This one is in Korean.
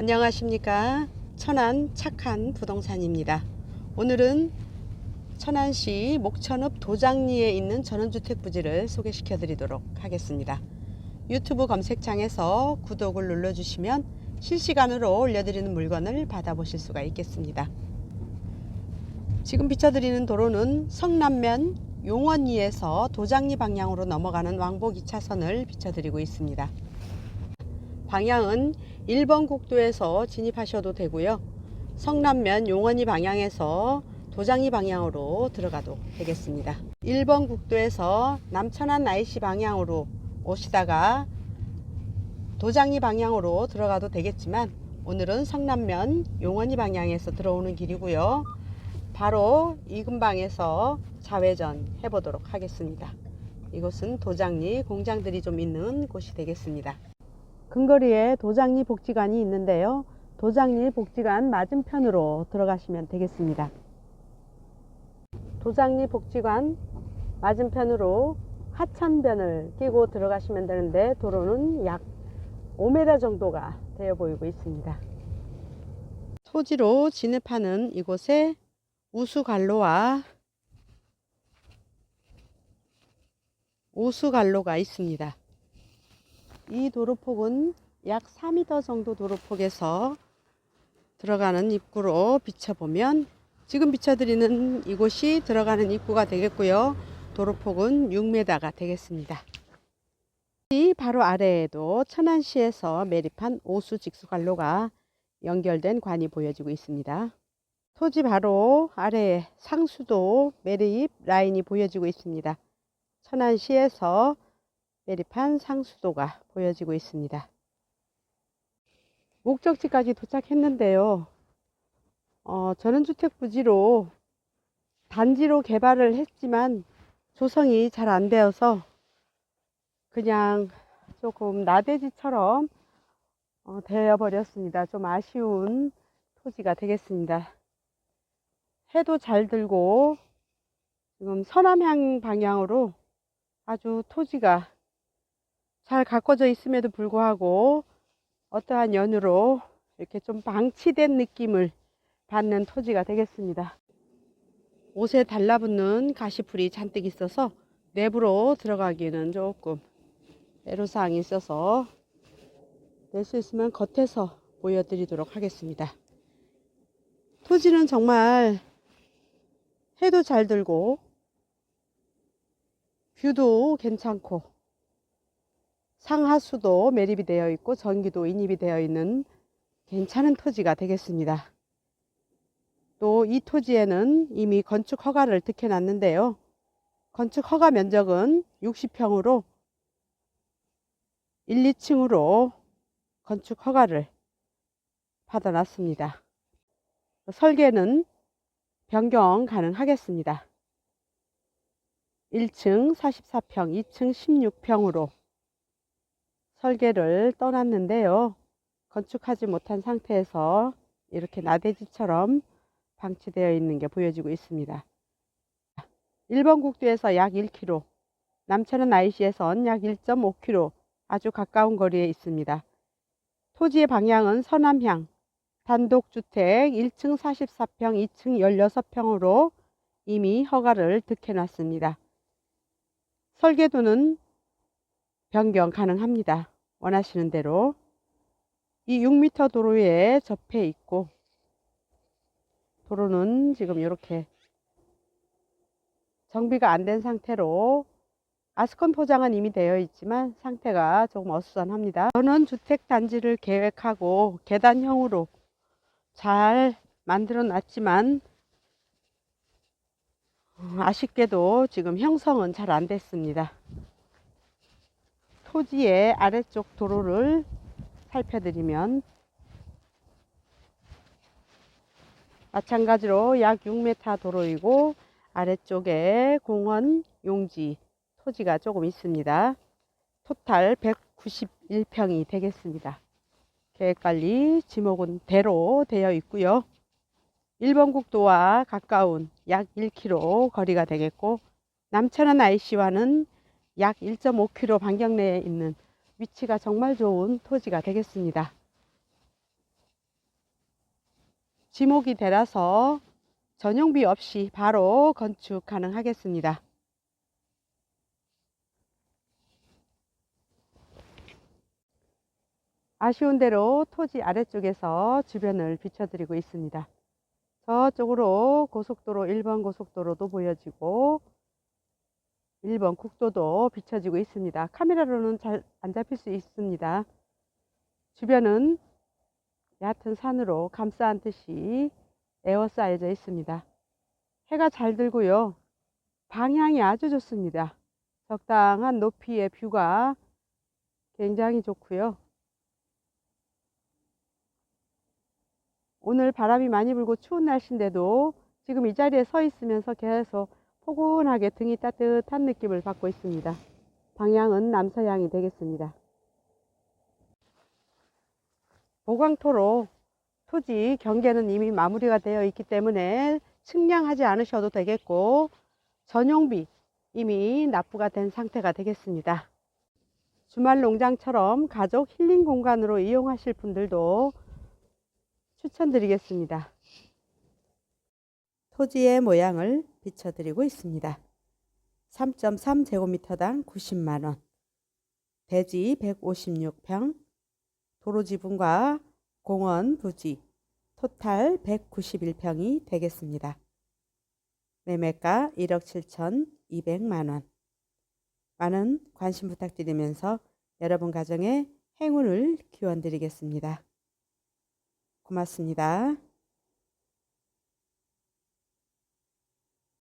안녕하십니까. 천안 착한 부동산입니다. 오늘은 천안시 목천읍 도장리에 있는 전원주택 부지를 소개시켜 드리도록 하겠습니다. 유튜브 검색창에서 구독을 눌러주시면 실시간으로 올려드리는 물건을 받아보실 수가 있겠습니다. 지금 비춰드리는 도로는 성남면 용원리에서 도장리 방향으로 넘어가는 왕복 2차선을 비춰드리고 있습니다. 방향은 1번 국도에서 진입하셔도 되고요. 성남면 용원리 방향에서 도장리 방향으로 들어가도 되겠습니다. 1번 국도에서 남천안 IC 방향으로 오시다가 도장리 방향으로 들어가도 되겠지만 오늘은 성남면 용원리 방향에서 들어오는 길이고요. 바로 이 근방에서 좌회전 해보도록 하겠습니다. 이곳은 도장리 공장들이 좀 있는 곳이 되겠습니다. 근거리에 도장리 복지관이 있는데요. 도장리 복지관 맞은편으로 들어가시면 되겠습니다. 도장리 복지관 맞은편으로 하천변을 끼고 들어가시면 되는데 도로는 약 5m 정도가 되어 보이고 있습니다. 토지로 진입하는 이곳에 우수관로와 오수관로가 있습니다. 이 도로폭은 약 4m 정도 도로폭에서 들어가는 입구로 비춰보면 지금 비춰드리는 이곳이 들어가는 입구가 되겠고요. 도로폭은 6m가 되겠습니다. 이 바로 아래에도 천안시에서 매립한 오수 직수관로가 연결된 관이 보여지고 있습니다. 토지 바로 아래에 상수도 매립 라인이 보여지고 있습니다. 천안시에서 매립한 상수도가 보여지고 있습니다. 목적지까지 도착했는데요. 어, 전원주택 부지로 단지로 개발을 했지만 조성이 잘 안 되어서 그냥 조금 나대지처럼 어, 되어버렸습니다. 좀 아쉬운 토지가 되겠습니다. 해도 잘 들고 지금 서남향 방향으로 아주 토지가 잘 가꿔져 있음에도 불구하고 어떠한 연유로 이렇게 좀 방치된 느낌을 받는 토지가 되겠습니다. 옷에 달라붙는 가시풀이 잔뜩 있어서 내부로 들어가기에는 조금 애로사항이 있어서 낼 수 있으면 겉에서 보여드리도록 하겠습니다. 토지는 정말 해도 잘 들고 뷰도 괜찮고 상하수도 매립이 되어 있고 전기도 인입이 되어 있는 괜찮은 토지가 되겠습니다. 또 이 토지에는 이미 건축 허가를 득해 놨는데요. 건축 허가 면적은 60평으로 1, 2층으로 건축 허가를 받아 놨습니다. 설계는 변경 가능하겠습니다. 1층 44평, 2층 16평으로 설계를 떠났는데요. 건축하지 못한 상태에서 이렇게 나대지처럼 방치되어 있는 게 보여지고 있습니다. 1번 국도에서 약 1km, 남천은 IC에선 약 1.5km 아주 가까운 거리에 있습니다. 토지의 방향은 서남향, 단독주택 1층 44평, 2층 16평으로 이미 허가를 득해 놨습니다. 설계도는 변경 가능합니다. 원하시는 대로 이 6m 도로에 접해 있고 도로는 지금 이렇게 정비가 안 된 상태로 아스콘 포장은 이미 되어 있지만 상태가 조금 어수선합니다. 저는 주택 단지를 계획하고 계단형으로 잘 만들어 놨지만 아쉽게도 지금 형성은 잘 안 됐습니다. 토지의 아래쪽 도로를 살펴드리면 마찬가지로 약 6m 도로이고 아래쪽에 공원 용지 토지가 조금 있습니다. 토탈 191평이 되겠습니다. 계획관리 지목은 대로 되어 있고요. 1번 국도와 가까운 약 1km 거리가 되겠고 남천안 IC와는 약 1.5km 반경 내에 있는 위치가 정말 좋은 토지가 되겠습니다. 지목이 되라서 전용비 없이 바로 건축 가능하겠습니다. 아쉬운 대로 토지 아래쪽에서 주변을 비춰드리고 있습니다. 저쪽으로 고속도로 1번 고속도로도 보여지고 1번 국도도 비춰지고 있습니다. 카메라로는 잘 안 잡힐 수 있습니다. 주변은 얕은 산으로 감싸한 듯이 에워싸여져 있습니다. 해가 잘 들고요. 방향이 아주 좋습니다. 적당한 높이의 뷰가 굉장히 좋고요. 오늘 바람이 많이 불고 추운 날씨인데도 지금 이 자리에 서 있으면서 계속 포근하게 등이 따뜻한 느낌을 받고 있습니다. 방향은 남서향이 되겠습니다. 보강토로 토지 경계는 이미 마무리가 되어 있기 때문에 측량하지 않으셔도 되겠고 전용비 이미 납부가 된 상태가 되겠습니다. 주말 농장처럼 가족 힐링 공간으로 이용하실 분들도 추천드리겠습니다. 토지의 모양을 비춰드리고 있습니다. 3.3제곱미터당 90만원, 대지 156평, 도로 지분과 공원 부지, 토탈 191평이 되겠습니다. 매매가 1억 7천2백만원. 많은 관심 부탁드리면서 여러분 가정의 행운을 기원드리겠습니다. 고맙습니다.